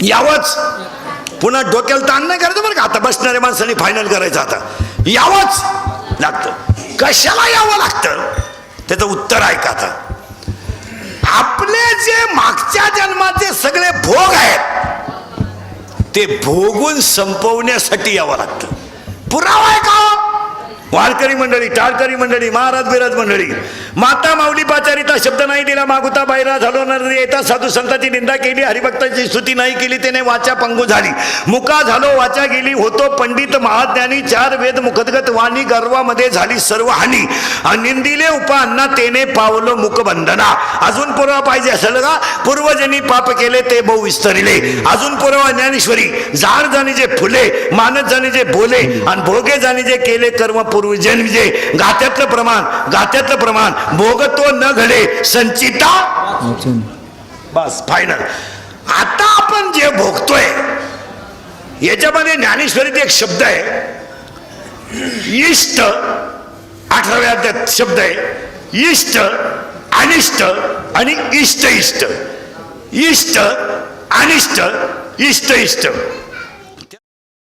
यावंच. पुन्हा डोक्याला ताण नाही करायचं बरं का? आता बसणाऱ्या माणसांनी फायनल करायचं आता. यावंच लागतं. कशाला यावं लागतं? त्याचं उत्तर ऐका आता. आपले जे मागच्या जन्माचे सगळे भोग आहेत ते भोगून संपवण्यासाठी यावं लागतं. पुरावा आहे का वारकरी मंडळी टाळकरी मंडळी महाराज बिराज मंडळी माता माऊली पाचारीता शब्द नाही दिला मागुता बायरा झालो येता साधू संतांची निंदा केली हरिभक्तांची स्तुती नाही केली त्याने वाचा पंगू झाली. मुका झालो वाचा गेली होतो पंडित महाज्ञानी चार वेद मुखदगत वाणी गर्वामध्ये झाली सर्व हानी. निंदिले उपांना तेने पावलं मुखबंधना अजून पूर्वा पाहिजे असेल का? पूर्वजनी पाप केले ते बहु विस्तरिले. अजून पुरावा ज्ञानेश्वरी झाड जाणी जे फुले मानत जाणी जे बोले आणि भोगे जाणी जे केले कर्म पूर्वजन जे गात्यातलं प्रमाण गात्यातलं प्रमाण भोगतो न घडे संचिता बस फायनल आता आपण जे भोगतोय याच्यामध्ये ज्ञानेश्वरीत एक शब्द आहे. इष्ट अठराव्या शब्द आहे. इष्ट अनिष्ट आणि इष्ट इष्ट. इष्ट अनिष्ट इष्ट इष्ट.